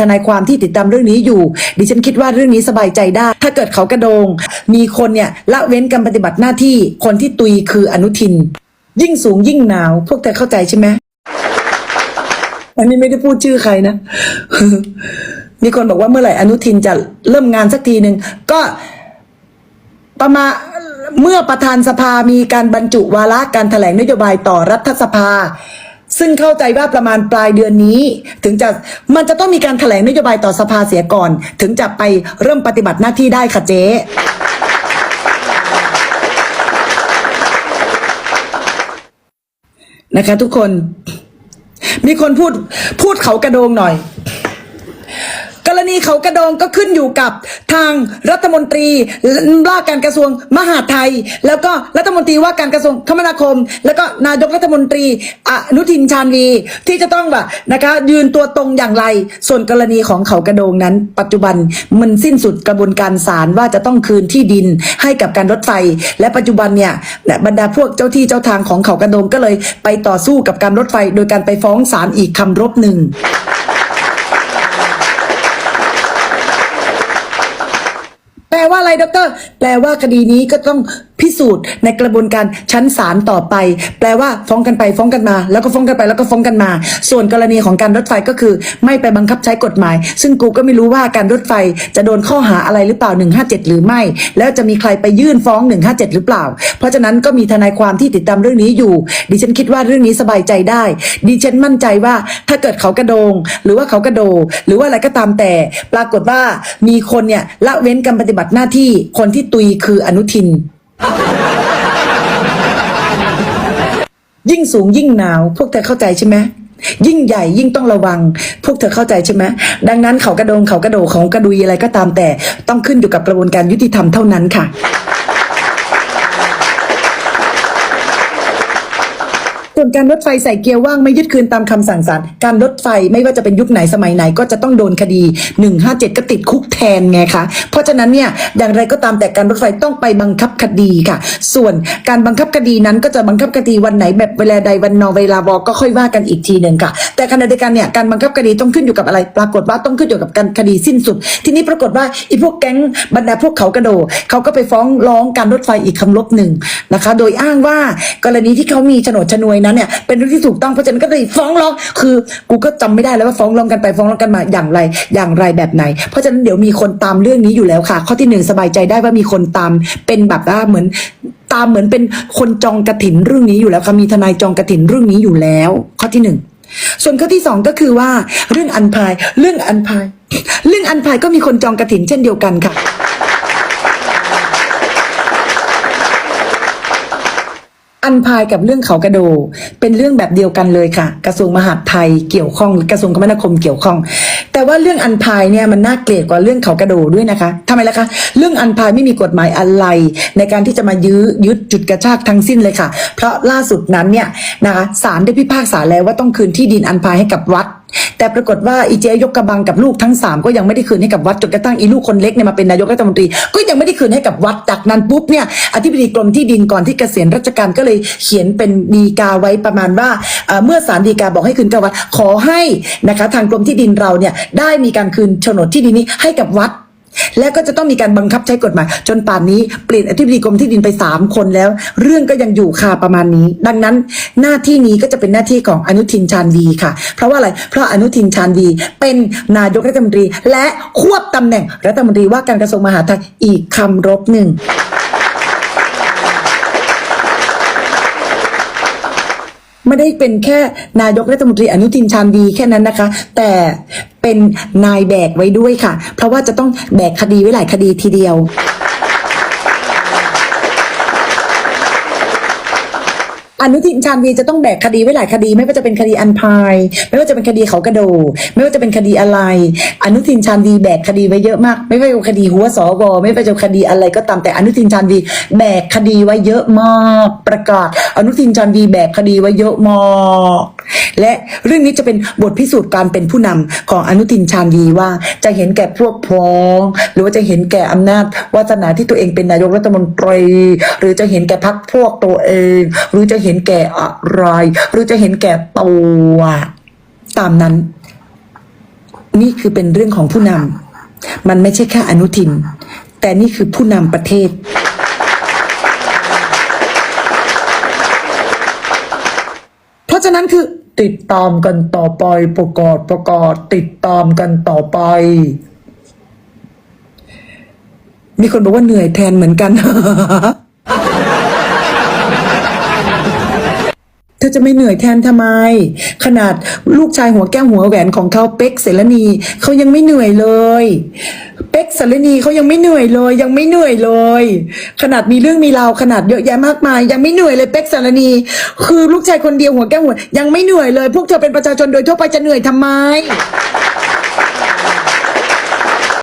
ทนายความที่ติดตามเรื่องนี้อยู่ ดิฉันคิดว่าเรื่องนี้สบายใจได้ ถ้าเกิดเขากระโดง มีคนเนี่ยละเว้นการปฏิบัติหน้าที่คนที่ตุยคืออนุทิน ยิ่งสูงยิ่งหนาว พวกเธอเข้าใจใช่ไหมอันนี้ไม่ได้พูดชื่อใครนะ มีคนบอกว่าเมื่อไหร่อนุทินจะเริ่มงานสักทีหนึ่งก็ประมาณ เมื่อประธานสภามีการบรรจุวาระการแถลงนโยบายต่อรัฐสภา ซึ่งเข้าใจว่าประมาณปลายเดือนนี้ ถึงจะมันจะต้องมีการแถลงนโยบายต่อสภาเสียก่อน ถึงจะไปเริ่มปฏิบัติหน้าที่ได้ค่ะเจ๊นะคะทุกคน มีคนพูดพูดเขากระโดงหน่อย รณีเขากระโดงก็ขึ้นอยู่กับทางรัฐมนตรีว่าการกระทรวงมหาดไทย แล้วก็รัฐมนตรีว่าการกระทรวงคมนาคม แล้วก็นายกรัฐมนตรีอนุทินชาญวี ที่จะต้องแบบนะคะ ยืนตัวตรงอย่างไร ส่วนกรณีของเขากระโดงนั้น ปัจจุบันมันสิ้นสุดกระบวนการศาลว่าจะต้องคืนที่ดินให้กับการรถไฟ และปัจจุบันเนี่ยบรรดาพวกเจ้าที่เจ้าทางของเขากระโดงก็เลยไปต่อสู้กับการรถไฟ โดยการไปฟ้องศาลอีกคำรบหนึ่ง แปล ว่าอะไรดร แปลว่าคดีนี้ก็ต้องพิสูจน์ในกระบวนการชั้นศาลต่อไป แปลว่าฟ้องกันไปฟ้องกันมา แล้วก็ฟ้องกันไปแล้วก็ฟ้องกันมา ส่วนกรณีของการรถไฟก็คือ ไม่ไปบังคับใช้กฎหมาย ซึ่งกูก็ไม่รู้ว่าการรถไฟจะโดนข้อหาอะไรหรือเปล่า 157 หรือไม่ แล้วจะมีใครไปยื่นฟ้อง 157 หรือเปล่า เพราะฉะนั้นก็มีทนายความที่ติดตามเรื่องนี้อยู่ ดิฉันคิดว่าเรื่องนี้สบายใจได้ ดิฉันมั่นใจว่าถ้าเกิดเขากระโดง หรือว่าเขากระโดดหรือว่าอะไรก็ตามแต่ ปรากฏว่ามีคนเนี่ยละเว้นการปฏิบัติหน้าที่คนที่ตุยคืออนุทิน ยิ่งสูงยิ่งหนาว พวกเธอเข้าใจใช่ไหมยิ่งใหญ่ยิ่งต้องระวัง พวกเธอเข้าใจใช่ไหมดังนั้นเขากระโดงเขากระโดดของกระดุยอะไรก็ตามแต่ต้องขึ้นอยู่กับกระบวนการยุติธรรมเท่านั้นค่ะ ส่วนการรถไฟใส่เกียร์ว่างไม่ยึดคืนตามคำสั่งศาลการรถไฟไม่ว่าจะเป็นยุคไหนสมัยไหนก็จะต้องโดนคดี 157 ก็ติดคุกแทนไงคะ เพราะฉะนั้นเนี่ยอย่างไรก็ตามแต่การรถไฟต้องไปบังคับคดีค่ะ ส่วนการบังคับคดีนั้นก็จะบังคับคดีวันไหนแบบเวลาใดวันนอเวลาวอก็ค่อยว่ากันอีกทีหนึ่งค่ะ แต่ขณะเดียวกันเนี่ยการบังคับคดีต้องขึ้นอยู่กับอะไร ปรากฏว่าต้องขึ้นอยู่กับการคดีสิ้นสุด ทีนี้ปรากฏว่าไอีพวกแก๊งบรรดาพวกเขากระโดดเขาก็ไปฟ้องร้องการรถไฟอีกคำลบหนึ่งนะคะ โดยอ้างว่ากรณีที่เขามีโฉนดชนวยนั้นเนี่ยเป็นเรื่องที่ถูกต้องเพราะฉะนั้นก็เลยฟ้องร้องคือ กูก็จำไม่ได้แล้วว่าฟ้องร้องกันไปฟ้องร้องกันมาอย่างไรอย่างไรแบบไหน เพราะฉะนั้นเดี๋ยวมีคนตามเรื่องนี้อยู่แล้วค่ะ ข้อที่หนึ่งสบายใจได้ว่ามีคนตามเป็นแบบว่าเหมือนตามเหมือนเป็นคนจองกระถินเรื่องนี้อยู่แล้วค่ะมีทนายจองกระถินเรื่องนี้อยู่แล้ว ข้อที่หนึ่งส่วนข้อที่สองก็คือว่าเรื่องอันพายเรื่องอันพายเรื่องอันพายก็มีคนจองกระถินเช่นเดียวกันค่ะ อันพายกับเรื่องเขากระโด เป็นเรื่องแบบเดียวกันเลยค่ะ กระทรวงมหาดไทยเกี่ยวข้องกระทรวงคมนาคมเกี่ยวข้อง แต่ว่าเรื่องอันพายเนี่ยมันน่าเกลียดกว่าเรื่องเขากระโดด้วยนะคะทำไมล่ะคะ เรื่องอันพายไม่มีกฎหมายอะไร ในการที่จะมายื้อยึดจุดกระชากทั้งสิ้นเลยค่ะ เพราะล่าสุดนั้นเนี่ยนะคะศาลได้พิพากษาแล้วว่าต้องคืนที่ดินอันพายให้กับวัด แต่ปรากฏว่าอีเจยกกระบังกับลูกทั้งสามก็ยังไม่ได้คืนให้กับวัดจนกระทั่งอีลูกคนเล็กเนี่ยมาเป็นนายกรัฐมนตรี ก็ยังไม่ได้คืนให้กับวัดจากนั้นปุ๊บเนี่ยอธิบดีกรมที่ดินก่อนที่เกษียณราชการก็เลยเขียนเป็นดีกาไว้ประมาณว่าเอ่อเมื่อศาลดีกาบอกให้คืนกับวัดขอให้นะคะทางกรมที่ดินเราเนี่ยได้มีการคืนโฉนดที่ดินนี้ให้กับวัด และก็จะต้องมีการบังคับใช้กฎหมาย จนป่านนี้เปลี่ยนอธิบดีกรมที่ดินไป 3 คนแล้ว เรื่องก็ยังอยู่คาประมาณนี้ ดังนั้นหน้าที่นี้ก็จะเป็นหน้าที่ของอนุทินชาญวีค่ะ เพราะว่าอะไรเพราะอนุทินชาญวีเป็นนายกรัฐมนตรี และควบตำแหน่งรัฐมนตรีว่าการกระทรวงมหาดไทยอีกคำรบหนึ่ง ไม่ได้เป็นแค่นายกรัฐมนตรีอนุทินชาญวีแค่นั้นนะคะ แต่เป็นนายแบกไว้ด้วยค่ะ เพราะว่าจะต้องแบกคดีไว้หลายคดีทีเดียว อนุทินชาญวีจะต้องแบกคดีไว้หลายคดี ไม่ว่าจะเป็นคดีอันพาย ไม่ว่าจะเป็นคดีเขากระโดดไม่ว่าจะเป็นคดีอะไร อนุทินชาญวีแบกคดีไว้เยอะมาก ไม่ว่าจะคดีหัวสวไม่ว่าจะคดีอะไรก็ตามแต่อนุทินชาญวีแบกคดีไว้เยอะมาก ประกาศ อนุทินชาญวีแบกคดีไว้เยอะมาก และเรื่องนี้จะเป็นบทพิสูจน์การเป็นผู้นำของอนุทินชาญวีว่า จะเห็นแก่พวกพ้อง หรือว่าจะเห็นแก่อำนาจวาสนาที่ตัวเองเป็นนายกรัฐมนตรี หรือจะเห็นแก่พรรคพวกตัวเอง หรือจะเห็นแก่อะไร หรือจะเห็นแก่ตัวตามนั้น นี่คือเป็นเรื่องของผู้นำมันไม่ใช่แค่อนุทิน แต่นี่คือผู้นำประเทศเพราะฉะนั้นคือ ติดตามกันต่อไปประกาศประกาศติดตามกันต่อไป มีคนบอกว่าเหนื่อยแทนเหมือนกัน ธอจะไม่เหนื่อยแทนทำไม ขนาดลูกชายหัวแก้วหัวแหวนของเขาเป็กเสรณีเขายังไม่เหนื่อยเลยเป็กเสรณีเขายังไม่เหนื่อยเลย ยังไม่เหนื่อยเลย ขนาดมีเรื่องมีราวขนาดเยอะแยะมากมาย ยังไม่เหนื่อยเลยเป็กเสรณี คือลูกชายคนเดียวหัวแก้วหัวยังไม่เหนื่อยเลย พวกเธอเป็นประชาชนโดยทั่วไปจะเหนื่อยทำไม